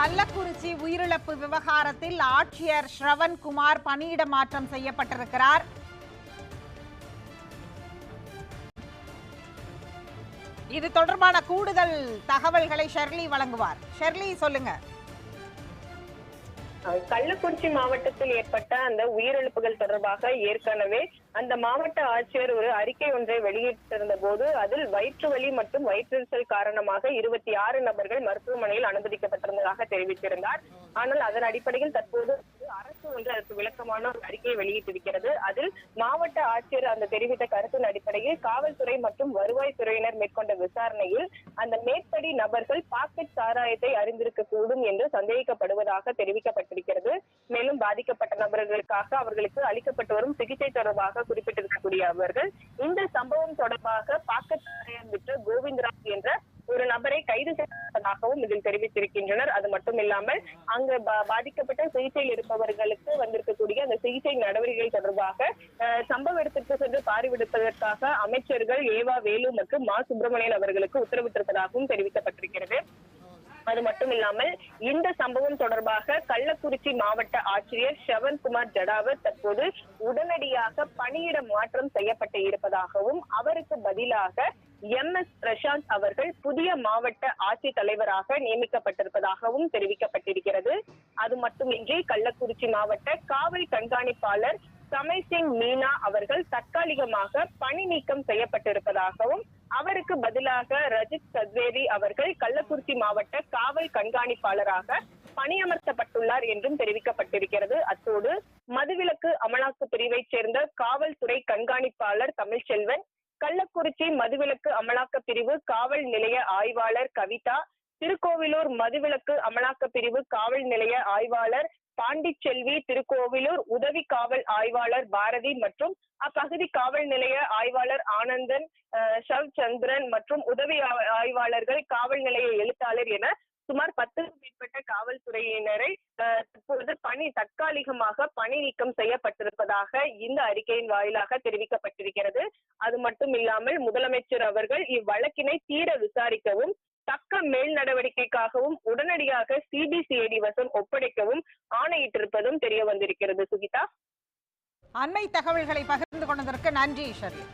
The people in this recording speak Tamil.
கள்ளக்குறிச்சி உயிரிழப்பு விவகாரத்தில் ஆட்சியர் ஸ்ரவன்குமார் பணியிட மாற்றம் செய்யப்பட்டிருக்கிறார். இது தொடர்பான கூடுதல் தகவல்களை ஷெர்லி வழங்குவார். ஷெர்லி சொல்லுங்க. கள்ளக்குறிச்சி மாவட்டத்தில் ஏற்பட்ட அந்த உயிரிழப்புகள் தொடர்பாக ஏற்கனவே அந்த மாவட்ட ஆட்சியர் ஒரு அறிக்கை ஒன்றை வெளியிட்டிருந்த போது அதில் வயிற்று வலி மற்றும் வயிற்றெரிச்சல் காரணமாக இருபத்தி ஆறு நபர்கள் மருத்துவமனையில் அனுமதிக்கப்பட்டிருந்ததாக தெரிவித்திருந்தார். ஆனால் அதன் அடிப்படையில் தற்போது அரசு ஒன்று அதற்கு விளக்கமான ஒரு அறிக்கையை வெளியிட்டிருக்கிறது. அதில் மாவட்ட ஆட்சியர் அந்த தெரிவித்த கருத்தின் அடிப்படையில் காவல்துறை மற்றும் வருவாய்த்துறையினர் மேற்கொண்ட விசாரணையில் அந்த மேற்படி நபர்கள் பாக்கெட் சாராயத்தை அறிந்திருக்க கூடும் என்று சந்தேகிக்கப்படுவதாக தெரிவிக்கப்பட்டிருக்கிறது. மேலும் பாதிக்கப்பட்ட நபர்களுக்காக அவர்களுக்கு அளிக்கப்பட்டு வரும் சிகிச்சை தொடர்பாக குறிப்பிட்டிருக்கக்கூடிய அவர்கள் இந்த சம்பவம் தொடர்பாக பாக்கெட் சாராயம் கோவிந்தராஜ் என்ற ஒரு நபரை கைது செய்யப்பட்டதாகவும் இதில் தெரிவித்திருக்கின்றனர். அது மட்டும் இல்லாமல் அங்கு பாதிக்கப்பட்ட சிகிச்சையில் இருப்பவர்களுக்கு வந்திருக்கக்கூடிய அந்த சிகிச்சை நடவடிக்கைகள் தொடர்பாக சம்பவ இடத்திற்கு சென்று பார்வையிடுவதற்காக அமைச்சர்கள் ஏவா வேலு மற்றும் மா சுப்பிரமணியன் அவர்களுக்கு உத்தரவிட்டிருப்பதாகவும் தெரிவிக்கப்பட்டிருக்கிறது. அது மட்டும் இல்லாமல் இந்த சம்பவம் தொடர்பாக கள்ளக்குறிச்சி மாவட்ட ஆட்சியர் ஷவன்குமார் ஜடாவர் தற்போது உடனடியாக பணியிட மாற்றம் செய்யப்பட்டு இருப்பதாகவும் அவருக்கு பதிலாக எம் எஸ் பிரசாந்த் அவர்கள் புதிய மாவட்ட ஆட்சித் தலைவராக நியமிக்கப்பட்டிருப்பதாகவும் தெரிவிக்கப்பட்டிருக்கிறது. அது மட்டுமின்றி கள்ளக்குறிச்சி மாவட்ட காவல் கண்காணிப்பாளர் சமய் சிங் மீனா அவர்கள் தற்காலிகமாக பணி நீக்கம் செய்யப்பட்டிருப்பதாகவும் அவருக்கு பதிலாக ரஜித் சத்வேதி அவர்கள் கள்ளக்குறிச்சி மாவட்ட காவல் கண்காணிப்பாளராக பணியமர்த்தப்பட்டுள்ளார் என்றும் தெரிவிக்கப்பட்டிருக்கிறது. அத்தோடு மதுவிலக்கு அமலாக்க பிரிவைச் சேர்ந்த காவல்துறை கண்காணிப்பாளர் தமிழ்ச்செல்வன் கள்ளக்குறிச்சி மதுவிலக்கு அமலாக்க பிரிவு காவல் நிலைய ஆய்வாளர் கவிதா திருக்கோவிலூர் மதுவிலக்கு அமலாக்க பிரிவு காவல் நிலைய ஆய்வாளர் பாண்டிச்செல்வி திருக்கோவிலூர் உதவி காவல் ஆய்வாளர் பாரதி மற்றும் அப்பகுதி காவல் நிலைய ஆய்வாளர் ஆனந்தன் ஷவ் சந்திரன் மற்றும் உதவி ஆய்வாளர்கள் காவல் நிலைய எழுத்தாளர் என சுமார் பத்து மேற்பட்ட காவல்துறையினரை தற்பொழுது பணி தற்காலிகமாக பணி நீக்கம் செய்யப்பட்டிருப்பதாக இந்த அறிக்கையின் வாயிலாக தெரிவிக்கப்பட்டிருக்கிறது. அது மட்டும் இல்லாமல் முதலமைச்சர் அவர்கள் இவ்வழக்கினை தீர விசாரிக்கவும் தக்க மேல் நடவடிக்கைக்காகவும் உடனடியாக சிபிசிஐடி வசம் ஒப்படைக்கவும் ஆணையிட்டிருப்பதும் தெரிய வந்திருக்கிறது. சுகிதா? அண்மை தகவல்களை பகிர்ந்து கொண்டதற்கு நன்றி ஷெர்லி